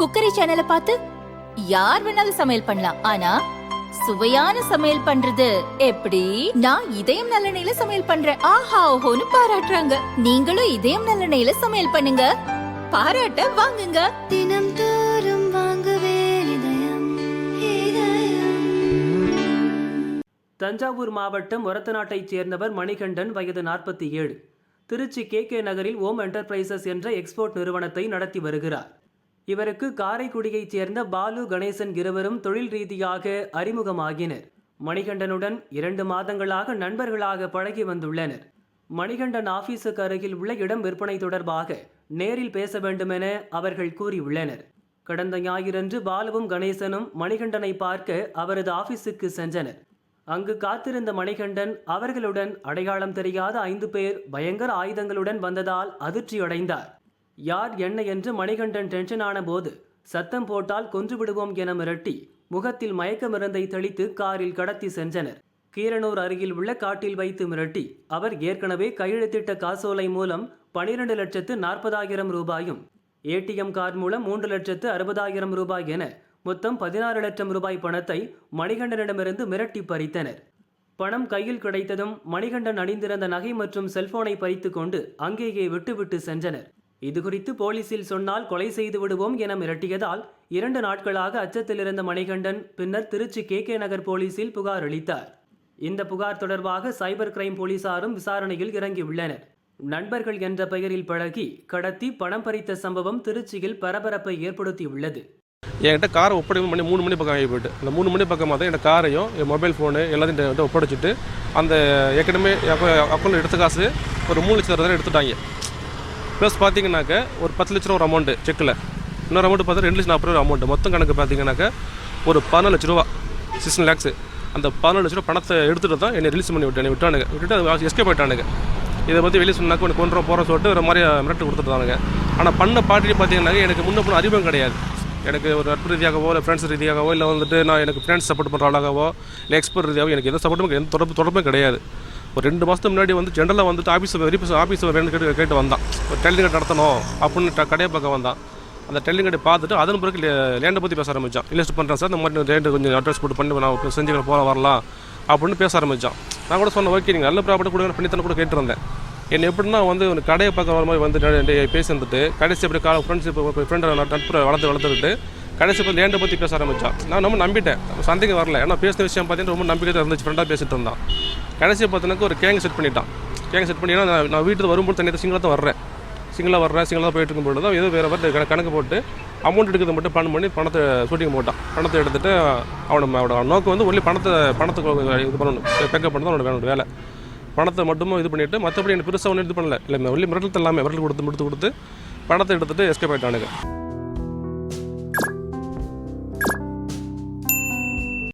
Cookery சேனலை பார்த்து யார் வேணாலும் சமையல் பண்ணலாம். ஆனா சுவையான சமையல் பண்றது எப்படி? நான் இதயம் நல்லெண்ணெயில சமையல் பண்றேன். ஆஹா ஓஹோன்னு பாராட்டுறாங்க. நீங்களும் இதயம் நல்லெண்ணெயில சமையல் பண்ணுங்க. பாராட்ட வாங்குங்க. தினம் தோறும் வாங்குவே இதயம் இதயம். தஞ்சாவூர் மாவட்டம் ஒரத்தநாட்டைச் சேர்ந்தவர் மணிகண்டன் வயது நாற்பத்தி ஏழு. திருச்சி கே கே நகரில் ஓம் என்டர்பிரைசஸ் என்ற எக்ஸ்போர்ட் நிறுவனத்தை நடத்தி வருகிறார். இவருக்கு காரைக்குடியைச் சேர்ந்த பாலு கணேசன் இருவரும் தொழில் ரீதியாக அறிமுகமாகினர். மணிகண்டனுடன் இரண்டு மாதங்களாக நண்பர்களாக பழகி வந்துள்ளனர். மணிகண்டன் ஆபீஸுக்கு அருகில் உள்ள இடம் விற்பனை தொடர்பாக நேரில் பேச வேண்டுமென அவர்கள் கூறியுள்ளனர். கடந்த ஞாயிறன்று பாலுவும் கணேசனும் மணிகண்டனை பார்க்க அவரது ஆபீஸுக்கு சென்றனர். அங்கு காத்திருந்த மணிகண்டன் அவர்களுடன் அடையாளம் தெரியாத ஐந்து பேர் பயங்கர ஆயுதங்களுடன் வந்ததால் அதிர்ச்சியடைந்தார். யார் என்ன என்று மணிகண்டன் டென்ஷன் ஆனபோது சத்தம் போட்டால் கொன்று விடுவோம் என மிரட்டி முகத்தில் மயக்க மருந்தை தெளித்து காரில் கடத்தி சென்றனர். கீரனூர் அருகில் உள்ள காட்டில் வைத்து மிரட்டி அவர் ஏற்கனவே கையெழுத்திட்ட காசோலை மூலம் பனிரெண்டு லட்சத்து நாற்பதாயிரம் ரூபாயும் ஏடிஎம் கார்டு மூலம் மூன்று லட்சத்து அறுபதாயிரம் ரூபாய் என மொத்தம் பதினாறு லட்சம் ரூபாய் பணத்தை மணிகண்டனிடமிருந்து மிரட்டி பறித்தனர். பணம் கையில் கிடைத்ததும் மணிகண்டன் அணிந்திருந்த நகை மற்றும் செல்போனை பறித்து கொண்டு அங்கேயே விட்டுவிட்டு சென்றனர். இதுகுறித்து போலீசில் சொன்னால் கொலை செய்து விடுவோம் என மிரட்டியதால் இரண்டு நாட்களாக அச்சத்தில் இருந்த மணிகண்டன் பின்னர் திருச்சி கே கே நகர் போலீசில் புகார் அளித்தார். இந்த புகார் தொடர்பாக சைபர் கிரைம் போலீசாரும் விசாரணையில் இறங்கியுள்ளனர். நண்பர்கள் என்ற பெயரில் பழகி கடத்தி பணம் பறித்த சம்பவம் திருச்சியில் பரபரப்பை ஏற்படுத்தியுள்ளது. என்கிட்ட காரை ஒப்படை மணி மூணு மணி பக்கம் ஆகி போயிட்டு. அந்த மூணு மணி பக்கமாக தான் என் காரையும் என் மொபைல் ஃபோனு எல்லாத்தையும் என்கிட்ட ஒப்படைச்சிட்டு அந்த ஏற்கனவே அக்கௌண்ட் எடுத்த காசு ஒரு மூணு லட்சம் ரூபாய் எடுத்துட்டாங்க. ப்ளஸ் பார்த்தீங்கன்னாக்க ஒரு பத்து லட்ச ரூபா ஒரு அமௌண்ட்டு செக்கில் இன்னொரு அமௌண்ட் பார்த்தா ரெண்டு லட்சம் நாற்பது ரூபா அமௌண்ட் மொத்தம் கணக்கு பார்த்தீங்கன்னாக்க ஒரு பதினாலு லட்ச ரூபா சிக்ஸ்டின் லேக்ஸு அந்த பதினாலு லட்ச ரூபா பணத்தை எடுத்துகிட்டு தான் என்னை ரிலீஸ் பண்ணி விட்டு என்னை விட்டானுங்க. விட்டுட்டு எஸ்கே போயிட்டானுங்க இதை பற்றி வெளியே சொன்னாக்க உனக்கு கொண்டு போகிறோம் சொல்லிட்டு ஒரு மாதிரி மிரட்டு கொடுத்துட்டானுங்க. ஆனால் பண்ண பாட்டி பார்த்தீங்கன்னாக்க எனக்கு முன்ன பின்ன அறிவும் கிடையாது. எனக்கு ஒரு நட்பு ரீதியாகவோ இல்லை ஃப்ரெண்ட்ஸ் ரீதியாகவோ இல்லை வந்துட்டு நான் எனக்கு ஃப்ரெண்ட்ஸ் சப்போர்ட் பண்ணுற ஆளாகவோ இல்லை எக்ஸ்பர்ட் ரீதியாகவோ எனக்கு எந்த சப்போர்ட்டும் எந்த தொடர்பு தொடர்பும் கிடையாது. ஒரு ரெண்டு மாதத்துக்கு முன்னாடி வந்து ஜென்ரலாக வந்துட்டு ஆஃபீஸ் வெரிஃபிஸ் ஆஃபீஸ் வேணும் கேட்டு கேட்டு வந்தான். ஒரு டெல்லிங் கடை நடத்தணும் அப்படின்னு கடையை பார்க்க வந்தான். அந்த டெல்லிங் கடை பார்த்துட்டு அதன் பிறகு லேண்டை பற்றி பேச ஆரம்பித்தான் இன்வெஸ்ட் பண்ணுறேன் சார் இந்த மாதிரி லேண்டு கொஞ்சம் அட்ரஸ் போட்டு பண்ணி நான் இப்போ செஞ்சு போக வரலாம் அப்படின்னு பேச ஆரம்பித்தான் நான் கூட சொன்னேன் ஓகே நீங்கள் நல்ல ப்ராப்பர்ட்டி கொடுங்க பண்ணித்தன கூட கேட்டிருந்தேன். என்ன எப்படின்னா வந்து ஒரு கடையை பார்க்க வர மாதிரி வந்து நே- பேசி வந்துட்டு கடைசி அப்படி கால ஃப்ரெண்ட்ஸ் ஃப்ரெண்டை நட்பு வளர்த்து வளர்த்துக்கிட்டு கடைசி இப்போ லேண்டை பற்றி பேச ஆரம்பித்தான் நான் ரொம்ப நம்பிட்டேன். சந்தேகம் வரல. ஏன்னா பேசின விஷயம் பார்த்தீங்கன்னா ரொம்ப நம்பிக்கை இருந்துச்சு. ஃப்ரெண்டாக பேசிட்டு இருந்தான். கடைசியை பார்த்தனாக்க ஒரு கேங் செட் பண்ணிட்டான். கேங் செட் பண்ணினா நான் நான் வீட்டுக்கு வரும்போது தனியாக சிங்கிளாக தான் வர்றேன். சிங்கிளாக வர்றேன் சிங்கிளாக போயிட்டு இருக்கும்போது தான் ஏதோ வேறு வேறு கணக்கு போட்டு அமௌண்ட் எடுக்கிறது மட்டும் பிளான் பண்ணி பணத்தை ஷூட்டிங் போட்டான். பணத்தை எடுத்துட்டு அவனை அவனோட நோக்கம் வந்து ஒன்லி பணத்தை பணத்தை இது பண்ணணும். பேக்கப் பண்ண தான் அவனோட வேணும் வேலை. பணத்தை மட்டும் இது பண்ணிவிட்டு மற்றபடி எனக்கு பெருசாக ஒன்றும் இது பண்ணல. இல்லை ஒன்லி மிரட்டல் எல்லாமே. மிரட்டல் கொடுத்து முடித்து கொடுத்து பணத்தை எடுத்துட்டு எஸ்கேப் ஆகிட்டானுங்க